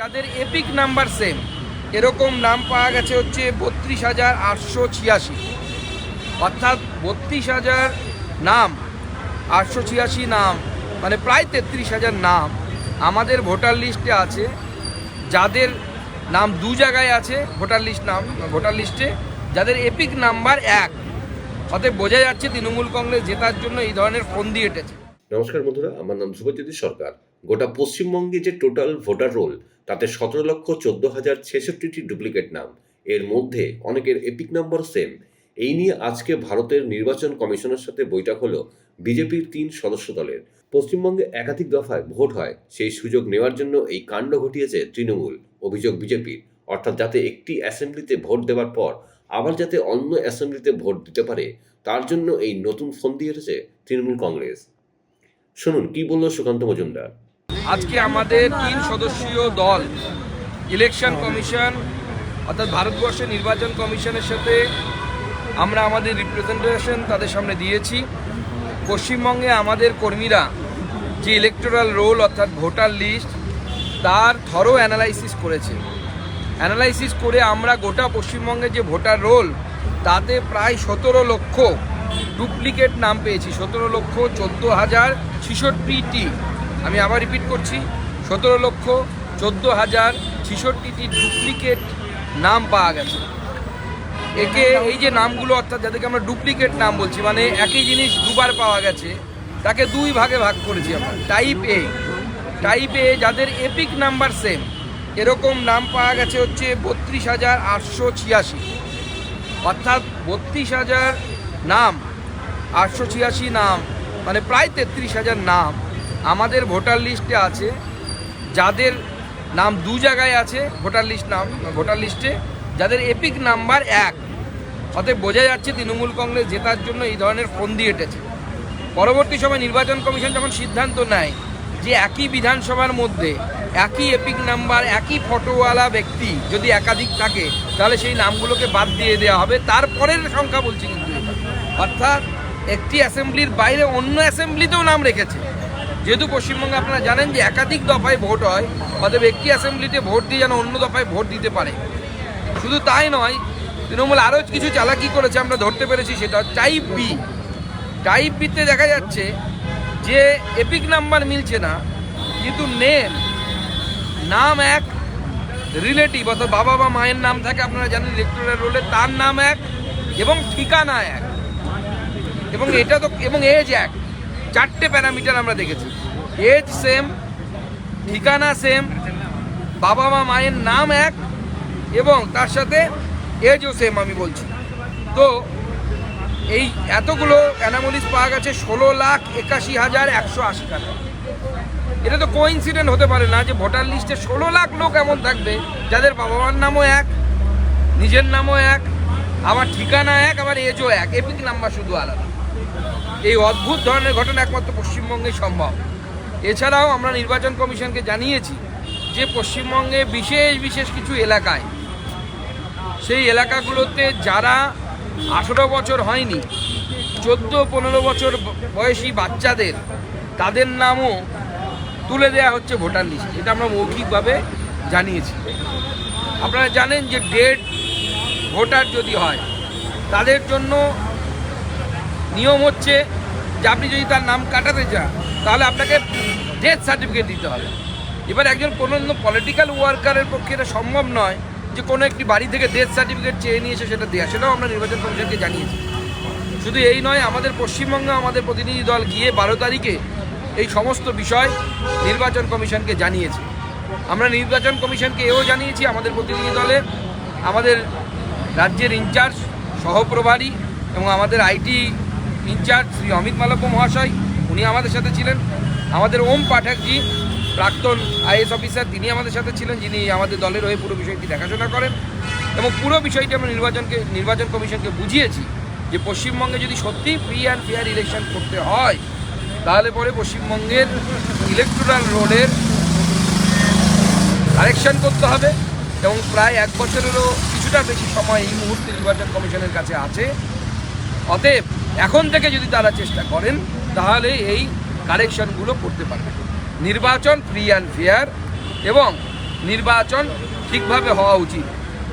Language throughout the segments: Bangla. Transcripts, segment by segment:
যাদের এপিক নাম্বার সেম এরকম নাম পাওয়া গেছে হচ্ছে বত্রিশ হাজার আটশো ছিয়াশি। অর্থাৎ বত্রিশ হাজার নাম, আটশো ছিয়াশি নাম মানে প্রায় তেত্রিশ হাজার নাম আমাদের ভোটার লিস্টে আছে। যাদের নাম দু জায়গায় আছে ভোটার লিস্ট নাম ভোটার লিস্টে যাদের এপিক নাম্বার এক। অতএব বোঝা যাচ্ছে তৃণমূল কংগ্রেস জেতার জন্য এই ধরনের ফোন দিয়ে এঁটেছে। নমস্কার বন্ধুরা, আমার নাম শুভজ্যোতি সরকার। গোটা পশ্চিমবঙ্গে যে টোটাল ভোটার রোল তাতে সতেরো লক্ষ চোদ্দ হাজার ছেষট্টিটি ডুপ্লিকেট নাম। এর মধ্যে অনেকের এপিক নাম্বার সেম এই নিয়ে আজকে ভারতের নির্বাচন কমিশনের সাথে বৈঠক হলো বিজেপির তিন সদস্য দলের। পশ্চিমবঙ্গে একাধিক দফায় ভোট হয়, সেই সুযোগ নেওয়ার জন্য এই কাণ্ড ঘটিয়েছে তৃণমূল, অভিযোগ বিজেপির। অর্থাৎ যাতে একটি অ্যাসেম্বলিতে ভোট দেওয়ার পর আবার যাতে অন্য অ্যাসেম্বলিতে ভোট দিতে পারে, তার জন্য এই নতুন ফন্দি এসেছে তৃণমূল কংগ্রেস। শুনুন, কি বলল সুকান্ত মজুমদার? আজকে আমাদের তিন সদস্যীয় দল, ইলেকশন কমিশন, অর্থাৎ ভারতবর্ষের নির্বাচন কমিশনের সাথে আমরা আমাদের রিপ্রেজেন্টেশন তাদের সামনে দিয়েছি। পশ্চিমবঙ্গে আমাদের কর্মীরা যে ইলেকটোরাল রোল অর্থাৎ ভোটার লিস্ট তার থরো অ্যানালাইসিস করেছে। অ্যানালাইসিস করে আমরা গোটা পশ্চিমবঙ্গে যে ভোটার রোল তাতে প্রায় সতেরো লক্ষ ডুপ্লিকেট নাম পেয়েছি। সতেরো লক্ষ চোদ্দ হাজার ছিষট্টিটি আমি আবার রিপিট করছি, সতেরো লক্ষ চোদ্দ হাজার ছিষট্টিটি ডুপ্লিকেট নাম পাওয়া গেছে। একে এই যে নামগুলো, অর্থাৎ যাদেরকে আমরা ডুপ্লিকেট নাম বলছি মানে একই জিনিস দুবার পাওয়া গেছে, তাকে দুই ভাগে ভাগ করেছি আমরা। টাইপ এ টাইপ এ যাদের এপিক নাম্বার সেম এরকম নাম পাওয়া গেছে হচ্ছে বত্রিশ হাজার আটশো ছিয়াশি। অর্থাৎ বত্রিশ হাজার নাম, আটশো ছিয়াশি নাম মানে প্রায় তেত্রিশ হাজার নাম। আমাদের ভোটার লিস্টে আছে, যাদের নাম দু জায়গায় আছে, ভোটার লিস্ট নাম, ভোটার লিস্টে, যাদের এপিক নাম্বার এক। অতএব বোঝা যাচ্ছে তৃণমূল কংগ্রেস জেতার জন্য এই ধরনের ফন্দি এঁটেছে। পরবর্তী সময় নির্বাচন কমিশন যখন সিদ্ধান্ত নেয় যে একই বিধানসভার মধ্যে একই এপিক নাম্বার, একই ফটোওয়ালা ব্যক্তি যদি একাধিক থাকে, তাহলে সেই নামগুলোকে বাদ দিয়ে দেওয়া হবে। তারপরের সংখ্যা বলছি কিন্তু অর্থাৎ একটি অ্যাসেম্বলির বাইরে অন্য অ্যাসেম্বলিতেও নাম রেখেছে। যেহেতু পশ্চিমবঙ্গে আপনারা জানেন যে একাধিক দফায় ভোট হয়, অতএব একটি অ্যাসেম্বলিতে ভোট দিয়ে যেন অন্য দফায় ভোট দিতে পারে। শুধু তাই নয়, তৃণমূল আরও কিছু চালাকি করেছে, আমরা ধরতে পেরেছি সেটা টাইপ বি টাইপ বিতে দেখা যাচ্ছে যে এপিক নাম্বার মিলছে না, কিন্তু নেম নাম এক রিলেটিভ অর্থাৎ বাবা বা মায়ের নাম থাকে, আপনারা জানেন ইলেকট্রাল রোলে তার নাম এক এবং ঠিকানা এক। এবং এটা তো, এবং এজ এক। চারটে প্যারামিটার আমরা দেখেছি। এজ সেম ঠিকানা সেম বাবা মা মায়ের নাম এক, এবং তার সাথে এজও সেম আমি বলছি। তো এই এতগুলো অ্যানামোলিস পাওয়া গেছে ষোলো লাখ একাশি হাজার একশো আশি টাকা। এটা তো কোইন্সিডেন্ট হতে পারে না যে ভোটার লিস্টে ষোলো লাখ লোক এমন থাকবে, যাদের বাবা মার নামও এক, নিজের নামও এক, আবার ঠিকানা এক, আবার এজও এক। এপিক নাম্বার শুধু আলাদা। এই অদ্ভুত ধরনের ঘটনা একমাত্র পশ্চিমবঙ্গে সম্ভব। এছাড়াও আমরা নির্বাচন কমিশনকে জানিয়েছি যে পশ্চিমবঙ্গে বিশেষ বিশেষ কিছু এলাকায়, সেই এলাকাগুলোতে যারা আঠেরো বছর হয়নি, চোদ্দ, পনেরো বছর বয়সী বাচ্চাদের, তাদের নামও তুলে দেওয়া হচ্ছে ভোটার লিস্ট। এটা আমরা মৌখিকভাবে জানিয়েছি। আপনারা জানেন যে ডেট ভোটার যদি হয়, তাদের জন্য নিয়ম হচ্ছে যে আপনি যদি তার নাম কাটাতে চান, তাহলে আপনাকে ডেথ সার্টিফিকেট দিতে হবে। এবার একজন কোনো পলিটিক্যাল ওয়ার্কারের পক্ষে এটা সম্ভব নয় যে কোনো একটি বাড়ি থেকে ডেথ সার্টিফিকেট চেয়ে নিয়ে এসে সেটা দেওয়া সেটাও আমরা নির্বাচন কমিশনকে জানিয়েছি। শুধু এই নয়, আমাদের পশ্চিমবঙ্গে, আমাদের প্রতিনিধি দল গিয়ে বারো তারিখে এই সমস্ত বিষয় নির্বাচন কমিশনকে জানিয়েছে। আমরা নির্বাচন কমিশনকে এও জানিয়েছি, আমাদের প্রতিনিধি দলের, আমাদের রাজ্যের ইনচার্জ, সহপ্রভারী এবং আমাদের IT in charge Shri Amit Malviya মহাশয়, উনি আমাদের সাথে ছিলেন। আমাদের ওম পাঠকজি প্রাক্তন আইএস অফিসার, তিনি আমাদের সাথে ছিলেন, যিনি আমাদের দলের হয়ে পুরো বিষয়টি দেখাশোনা করেন। এবং পুরো বিষয়টি আমরা নির্বাচনকে, নির্বাচন কমিশনকে বুঝিয়েছি যে পশ্চিমবঙ্গে যদি সত্যি ফ্রি অ্যান্ড ফেয়ার ইলেকশন করতে হয়, তাহলে পরে পশ্চিমবঙ্গের ইলেকট্রাল রোডের কারেকশন করতে হবে। এবং প্রায় এক বছরেরও কিছুটা বেশি সময় এই মুহূর্তে নির্বাচন কমিশনের কাছে আছে। অতএব এখন থেকে যদি তারা চেষ্টা করেন, তাহলে এই কারেকশনগুলো করতে পারবে। নির্বাচন ফ্রি অ্যান্ড ফেয়ার এবং নির্বাচন ঠিকভাবে হওয়া উচিত।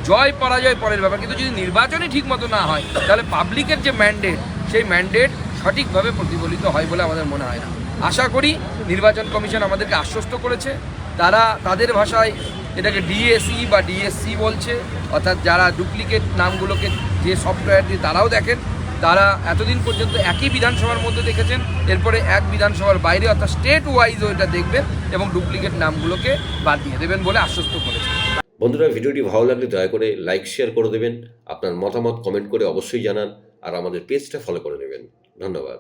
জয় পরাজয় পরের ব্যাপার। কিন্তু যদি নির্বাচনই ঠিক মতো না হয়, তাহলে পাবলিকের যে ম্যান্ডেট সেই ম্যান্ডেট সঠিকভাবে প্রতিফলিত হয় বলে আমাদের মনে হয় না। আশা করি নির্বাচন কমিশন আমাদেরকে আশ্বস্ত করেছে। তারা তাদের ভাষায় এটাকে ডিএসই বা ডিএসসি বলছে। অর্থাৎ যারা ডুপ্লিকেট নামগুলোকে যে সফটওয়্যার দিয়ে তারাও দেখেন। তারা এতদিন পর্যন্ত একই বিধানসভার মধ্যে দেখেছেন, এরপরে এক বিধানসভার বাইরে অর্থাৎ স্টেট ওয়াইজ ওইটা দেখবেন এবং ডুপ্লিকেট নামগুলোকে বাদ দিয়ে দেবেন বলে আশ্বস্ত করেছে বন্ধুরা, ভিডিওটি ভালো লাগলে দয়া করে লাইক শেয়ার করে দেবেন, আপনার মতামত কমেন্ট করে অবশ্যই জানান, আর আমাদের পেজটা ফলো করে নেবেন। ধন্যবাদ।